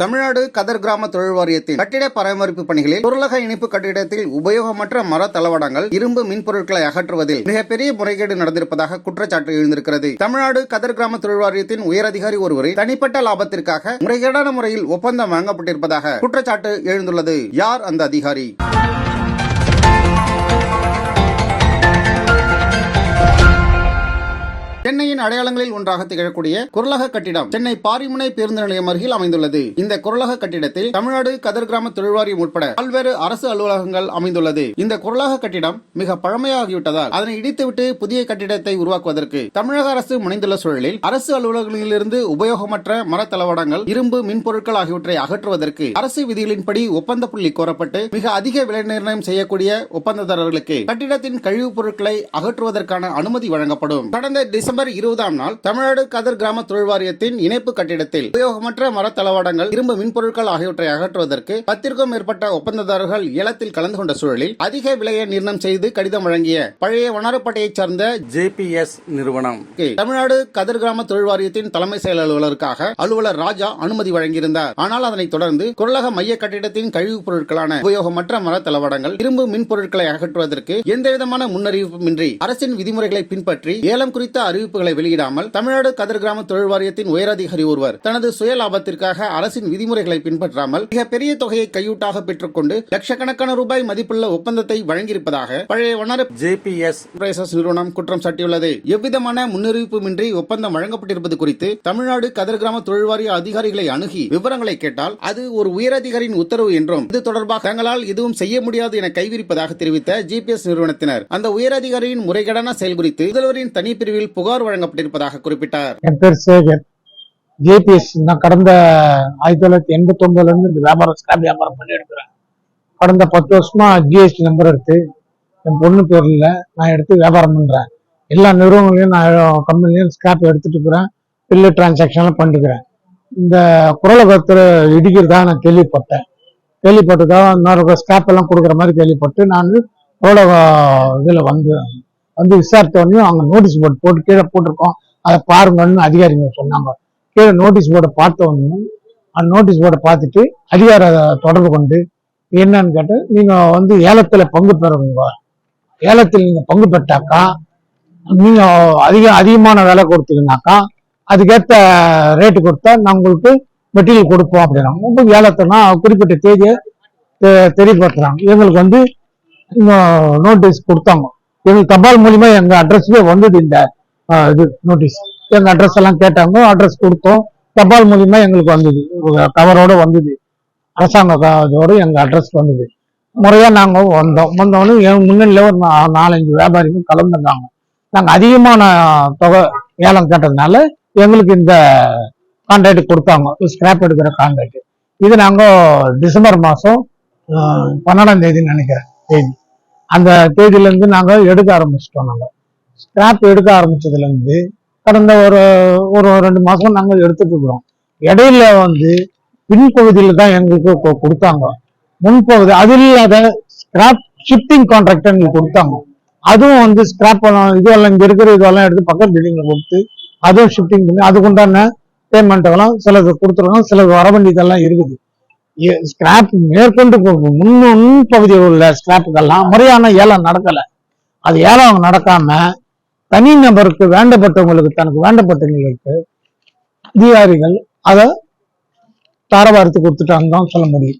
தமிழ்நாடு கதர் கிராம தொழில் வாரியத்தின் கட்டிட பராமரிப்பு பணிகளில் பொருளக இணைப்பு கட்டிடத்தில் உபயோகமற்ற மர தளவாடங்கள் இரும்பு மின்பொருட்களை அகற்றுவதில் மிகப்பெரிய முறைகேடு நடந்திருப்பதாக குற்றச்சாட்டு எழுந்திருக்கிறது. தமிழ்நாடு கதர் கிராம தொழில் வாரியத்தின் உயரதிகாரி ஒருவரை தனிப்பட்ட லாபத்திற்காக முறைகேடான முறையில் ஒப்பந்தம் வழங்கப்பட்டிருப்பதாக குற்றச்சாட்டு எழுந்துள்ளது. யார் அந்த அதிகாரி? சென்னையின் அடையாளங்களில் ஒன்றாக திகழக்கூடிய குரலக கட்டிடம் சென்னை பாரிமுனை பேருந்து நிலையம் அருகில் அமைந்துள்ளது. இந்த குரலக கட்டிடத்தில் தமிழ்நாடு கதர் கிராம தொழில்வாரியம் உட்பட பல்வேறு அரசு அலுவலகங்கள் அமைந்துள்ளது. இந்த குரலக கட்டிடம் மிக பழமையாகிவிட்டதால் அதனை இடித்துவிட்டு புதிய கட்டிடத்தை உருவாக்குவதற்கு தமிழக அரசு முனைந்துள்ள சூழலில் அரசு அலுவலகங்களிலிருந்து உபயோகமற்ற மரத்தளவாடங்கள் இரும்பு மின்பொருட்கள் ஆகியவற்றை அகற்றுவதற்கு அரசு விதிகளின்படி ஒப்பந்த புள்ளி கோரப்பட்டு மிக அதிக விலை நிர்ணயம் செய்யக்கூடிய ஒப்பந்ததாரர்களுக்கு கட்டிடத்தின் கழிவுப் பொருட்களை அகற்றுவதற்கான அனுமதி வழங்கப்படும். கடந்த டிசம்பர் இருபதாம் நாள் தமிழ்நாடு கதர் கிராம தொழில் வாரியத்தின் இணைப்பு கட்டிடத்தில் உபயோகமற்ற மர தளவாடங்கள் இரும்பு மின்பொருட்கள் ஆகியவற்றை அகற்றுவதற்கு பத்திற்கும் மேற்பட்ட ஒப்பந்ததாரர்கள் ஏலத்தில் கலந்து கொண்ட சூழலில் அதிக விலையை நிர்ணயம் செய்து கடிதம் வழங்கிய பழைய வண்ணாரப்பேட்டையைச் சார்ந்த ஜேபிஎஸ் நிறுவனம். தமிழ்நாடு கதர் கிராம தொழில் வாரியத்தின் தலைமை செயல் அலுவலருக்காக அலுவலர் ராஜா அனுமதி வழங்கியிருந்தார். ஆனால் அதனைத் தொடர்ந்து குரலக மைய கட்டிடத்தின் கழிவுப் பொருட்களான உபயோகமற்ற மர தளவாடங்கள் இரும்பு மின் பொருட்களை அகற்றுவதற்கு எந்தவிதமான முன்னறிவிப்புமின்றி அரசின் விதிமுறைகளை பின்பற்றி ஏலம் குறித்த அறிவிப்புகளை வெளியிடாமல் தமிழ்நாடு கதர் கிராம தொழில் வாரியத்தின் உயரதிகாரி ஒருவர் தனது சுய லாபத்திற்காக அரசின் விதிமுறைகளை பின்பற்றாமல் மிக பெரிய தொகையை கையூட்டாக பெற்றுக்கொண்டு லட்சக்கணக்கான ரூபாய் மதிப்புள்ள ஒப்பந்தத்தை வழங்கியிருப்பதாக பழைய ஜேபிஎஸ் நிறுவனம் குற்றம் சாட்டியுள்ளது. எவ்விதமான முன்னறிவிப்புமின்றி ஒப்பந்தம் வழங்கப்பட்டிருப்பது குறித்து தமிழ்நாடு கதர் கிராம தொழில் வாரிய அதிகாரிகளை அணுகி விவரங்களை கேட்டால் அது ஒரு உயரதிகாரியின் உத்தரவு என்றும் இது தொடர்பாக தங்களால் எதுவும் செய்ய முடியாது என கைவிரிப்பதாக தெரிவித்த ஜிபிஎஸ் நிறுவனத்தினர். அந்த உயரதிகாரியின் முறைகேடான செயல் குறித்து முதல்வரின் தனிப்பிரிவில் புகார் வழங்கப்பட்டிருப்பதாக குறிப்பிட்டார். என் பேர் சேகர். ஜேபிஎஸ் நான் கடந்த ஆயிரத்தி தொள்ளாயிரத்தி எண்பத்தி ஒன்பதுல இருந்து இந்த வியாபாரம் ஸ்கிராப் வியாபாரம் பண்ணி எடுக்கிறேன். கடந்த பத்து வருஷமா ஜிஎஸ்டி நம்பர் எடுத்து என் பொண்ணு பேர்ல நான் எடுத்து வியாபாரம் பண்றேன். எல்லா நிறுவனங்களையும் நான் கம்பெனிலையும் ஸ்கிராப் எடுத்துட்டு இருக்கிறேன். பில்லு டிரான்சாக்ஷன்லாம் பண்ணிக்கிறேன். இந்த குரலகத்தில் இடிக்கிறதா நான் கேள்விப்பட்டேன். கேள்விப்பட்டதா இன்னொரு ஸ்கிராப் எல்லாம் கொடுக்குற மாதிரி கேள்விப்பட்டு நான் குரலக இதில் வந்து வந்து விசாரித்த உடனே அவங்க நோட்டீஸ் போர்டு போட்டு கீழே போட்டிருக்கோம். அதை பாருங்கன்னு அதிகாரிங்க சொன்னாங்க. கீழே நோட்டீஸ் போர்டை பார்த்த உடனே அந்த நோட்டீஸ் போர்டை பார்த்துட்டு அதிகார தொடர்பு கொண்டு என்னன்னு கேட்டு நீங்கள் வந்து ஏலத்தில் பங்கு பெறுவீங்க ஏலத்தில் நீங்கள் பங்கு பெற்றாக்கா? நீங்கள் அதிக அதிகமான விலை கொடுத்தீங்கன்னாக்கா அதுக்கேற்ற ரேட்டு கொடுத்தா நான் உங்களுக்கு மெட்டீரியல் கொடுப்போம் அப்படின்னா உங்களுக்கு ஏலத்தைனா குறிப்பிட்ட தேதியை தெ- தெரியப்படுத்துறாங்க. எங்களுக்கு வந்து நோட்டீஸ் கொடுத்தாங்க. எங்களுக்கு தபால் மூலியமா எங்க அட்ரஸ்க்கே வந்தது இந்த இது நோட்டீஸ் எங்க அட்ரஸ் எல்லாம் கேட்டாங்க அட்ரஸ் கொடுத்தோம். தபால் மூலியமா எங்களுக்கு வந்தது. கவரோட வந்தது. அரசாங்க இதோட எங்க அட்ரஸ் வந்தது. முறையா நாங்க வந்தோம். வந்தோடனே என் முன்னணியில ஒரு நாலஞ்சு வியாபாரிகள் கலந்துருந்தாங்க. நாங்க அதிகமான தொகை ஏலம் கேட்டதுனால எங்களுக்கு இந்த கான்ட்ராக்ட் கொடுத்தாங்க. ஸ்கிராப் எடுக்கிற கான்ட்ராக்ட் இது நாங்க டிசம்பர் மாசம் பன்னெண்டாம் தேதி நினைக்கிறேன் தேதி. அந்த தேதியிலேருந்து நாங்கள் எடுக்க ஆரம்பிச்சிட்டோம் நாங்கள் ஸ்கிராப் எடுக்க ஆரம்பித்ததுலேருந்து கடந்த ஒரு ஒரு ரெண்டு மாதம் நாங்கள் எடுத்துக்கிறோம் இடையில வந்து பின்பகுதியில் தான் எங்களுக்கு கொ- கொடுத்தாங்க. முன்பகுதி அது இல்லாத ஸ்கிராப் ஷிஃப்டிங் கான்ட்ராக்ட் எங்களுக்கு கொடுத்தாங்க. அதுவும் வந்து ஸ்கிராப் இதெல்லாம் இங்கே இருக்கிற இதெல்லாம் எடுத்து பக்கத்து பில்டிங்கில் கொடுத்து அதுவும் ஷிஃப்டிங் பண்ணி அதுக்குண்டான பேமெண்ட்டெல்லாம் சிலது கொடுத்துருக்கோம் சிலது வர வேண்டியதெல்லாம் இருக்குது. ஸ்கிராப் மேற்கொண்டு போ- முன் உள்ள ஸ்கிராப்புக்கெல்லாம் முறையான ஏலம் நடக்கலை. அது ஏலம் நடக்காம தனி நபருக்கு வேண்டப்பட்டவங்களுக்கு தனக்கு வேண்டப்பட்டவங்களுக்கு அதிகாரிகள் அதை தாரவாரத்து கொடுத்துட்டாங்க தான் சொல்ல முடியும்.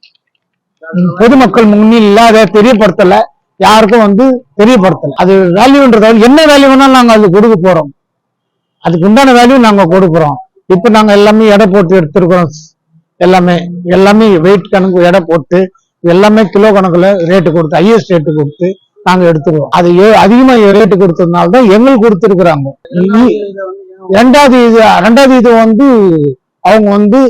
பொதுமக்கள் முன்னில் அதை தெரியப்படுத்தல யாருக்கும் வந்து தெரியப்படுத்தல. அது வேல்யூன்றதால என்ன வேல்யூ வேணாலும் நாங்க அது கொடுக்க போறோம். அதுக்கு உண்டான வேல்யூ நாங்க கொடுக்குறோம். இப்ப நாங்க எல்லாமே எடை போட்டு எடுத்திருக்கிறோம். எல்லாமே எல்லாமே வெயிட் கணக்கு எடை போட்டு எல்லாமே கிலோ கணக்குல ரேட்டு கொடுத்து ஹையஸ்ட் ரேட்டு கொடுத்து நாங்க எடுத்துருவோம் அது அதிகமாக அதிகமா ரேட்டு கொடுத்ததுனால தான் எங்களுக்கு கொடுத்துருக்குறாங்க. ரெண்டாவது இது ரெண்டாவது இது வந்து அவங்க வந்து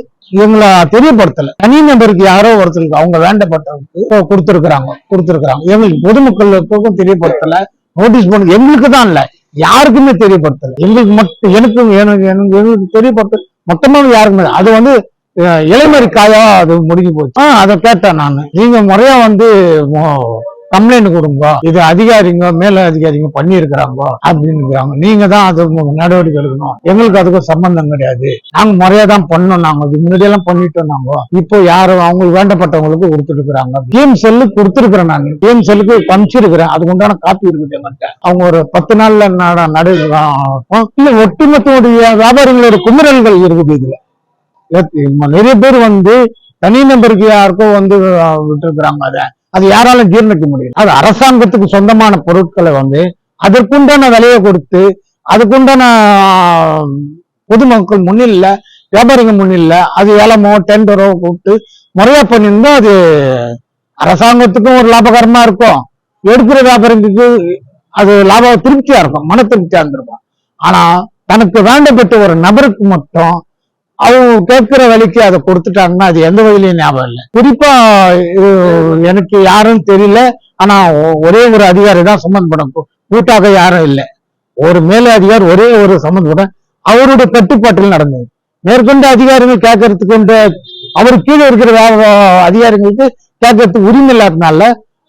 எங்களை தெரியப்படுத்தல. தனி நபருக்கு யாரோ ஒருத்தருக்கு அவங்க வேண்டப்பட்டவங்களுக்கு கொடுத்துருக்குறாங்க கொடுத்துருக்குறாங்க. எங்களுக்கு பொதுமக்களுக்கும் தெரியப்படுத்தல நோட்டீஸ் பண்ண எங்களுக்கு தான் இல்ல யாருக்குமே தெரியப்படுத்தல. எங்களுக்கு மட்டும் எனக்கும் எனக்கு எனக்கு எங்களுக்கு தெரியப்படுத்த மொத்தமாக யாருக்குமே அது வந்து அஹ், இலைமறி காயா அது முடிஞ்சு போச்சு ஆஹ் அதை கேட்டேன் நான் நீங்க முறையா வந்து கம்ப்ளைண்ட் கொடுங்க இது அதிகாரிங்க மேல அதிகாரிங்க பண்ணியிருக்கிறாங்க அப்படின்னுங்கிறாங்க நீங்க தான் அது நடவடிக்கை எடுக்கணும் எங்களுக்கு அதுக்கும் சம்பந்தம் கிடையாது நாங்க முறையா தான் பண்ணோம் நாங்க இது முன்னாடி எல்லாம் பண்ணிட்டோம் இப்போ யாரும் அவங்களுக்கு வேண்டப்பட்டவங்களுக்கு கொடுத்துருக்குறாங்க டிஎம் கேம் செல்லு கொடுத்துருக்குறேன் நான் கேம் செல்லுக்கு பமிச்சிருக்கிறேன் அதுக்கு உண்டான காப்பி இருக்குது என்கிட்ட அவங்க ஒரு பத்து நாள்ல நட நடு இல்ல ஒட்டுமொத்தமுடைய வியாபாரிகளோட குமுறல்கள் இருக்குது இதுல நிறைய பேர் வந்து தனி நபருக்கு யாருக்கோ வந்து விட்டுருக்குறாங்க அதை. அது யாராலும் ஜீர்ணிக்க முடியல. அது அரசாங்கத்துக்கு சொந்தமான பொருட்களை வந்து அதற்குண்டான விலையை கொடுத்து அதுக்குண்டான பொதுமக்கள் முன்னில்லை வியாபாரிங்க முன்னில அது ஏலமோ டெண்டரோ கூப்பிட்டு முறையா பண்ணியிருந்தா அது அரசாங்கத்துக்கும் ஒரு லாபகரமா இருக்கும். எடுக்கிற வியாபாரிக்கு அது லாப திருப்தியா இருக்கும் மன திருப்தியா இருந்திருக்கும். ஆனா தனக்கு வேண்டப்பட்ட ஒரு நபருக்கு மட்டும் அவங்க கேட்கிற விலைக்கு அதை கொடுத்துட்டாங்கன்னா அது எந்த வகையிலையும் ஞாபகம் இல்லை. குறிப்பா எனக்கு யாரும் தெரியல. ஆனா ஒரே ஒரு அதிகாரி தான் சம்மந்தப்படும் கூட்டாக யாரும் இல்லை. ஒரு மேல அதிகாரி ஒரே ஒரு சம்மந்தப்படம் அவருடைய கட்டுப்பாட்டில் நடந்தது. மேற்கொண்ட அதிகாரிகள் கேட்கறதுக்கு அவர் கீழே இருக்கிற அதிகாரிகளுக்கு கேட்கறதுக்கு உரிமை இல்லாதனால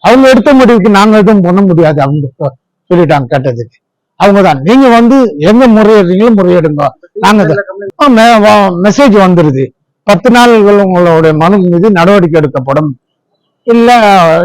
அவங்க எடுத்த முடிவுக்கு நாங்கள் எதுவும் பண்ண முடியாது அவங்க சொல்லிட்டாங்க கேட்டதுக்கு. அவங்க தான் நீங்க வந்து எங்க முறையிடுறீங்களோ முறையிடுங்க. நாங்க மெசேஜ் வந்துருது. பத்து நாள்கள் உங்களுடைய மனு மீது நடவடிக்கை எடுக்கப்படும். இல்ல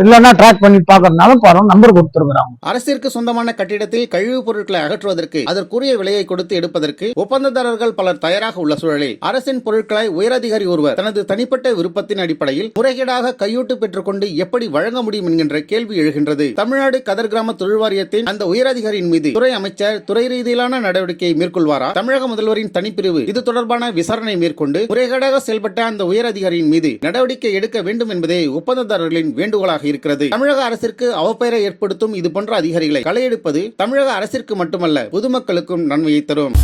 இல்லைன்னா ட்ராக் பண்ணி பாக்குறதுனால பாருங்க நம்பர் கொடுத்துருக்குறாங்க. அரசிற்கு சொந்தமான கட்டிடத்தில் கழிவுப் பொருட்களை அகற்றுவதற்கு அதற்குரிய விலையை கொடுத்து எடுப்பதற்கு ஒப்பந்ததாரர்கள் பலர் தயாராக உள்ள சூழலில் அரசின் பொருட்களை உயரதிகாரி ஒருவர் தனது தனிப்பட்ட விருப்பத்தின் அடிப்படையில் முறைகேடாக கையூட்டு பெற்றுக்கொண்டு எப்படி வழங்க முடியும் என்கின்ற கேள்வி எழுகின்றது. தமிழ்நாடு கதர் கிராம தொழில் வாரியத்தின் அந்த உயரதிகாரியின் மீது துறை அமைச்சர் துறை ரீதியிலான நடவடிக்கையை மேற்கொள்வாரா? தமிழக முதல்வரின் தனிப்பிரிவு இது தொடர்பான விசாரணை மேற்கொண்டு முறைகேடாக செயல்பட்ட அந்த உயரதிகாரியின் மீது நடவடிக்கை எடுக்க வேண்டும் என்பதே அதிகாரிகளின் வேண்டுகோளாக இருக்கிறது. தமிழக அரசிற்கு அவப்பெயரை ஏற்படுத்தும் இதுபோன்ற அதிகாரிகளை களையெடுப்பது தமிழக அரசிற்கு மட்டுமல்ல பொதுமக்களுக்கும் நன்மையை தரும்.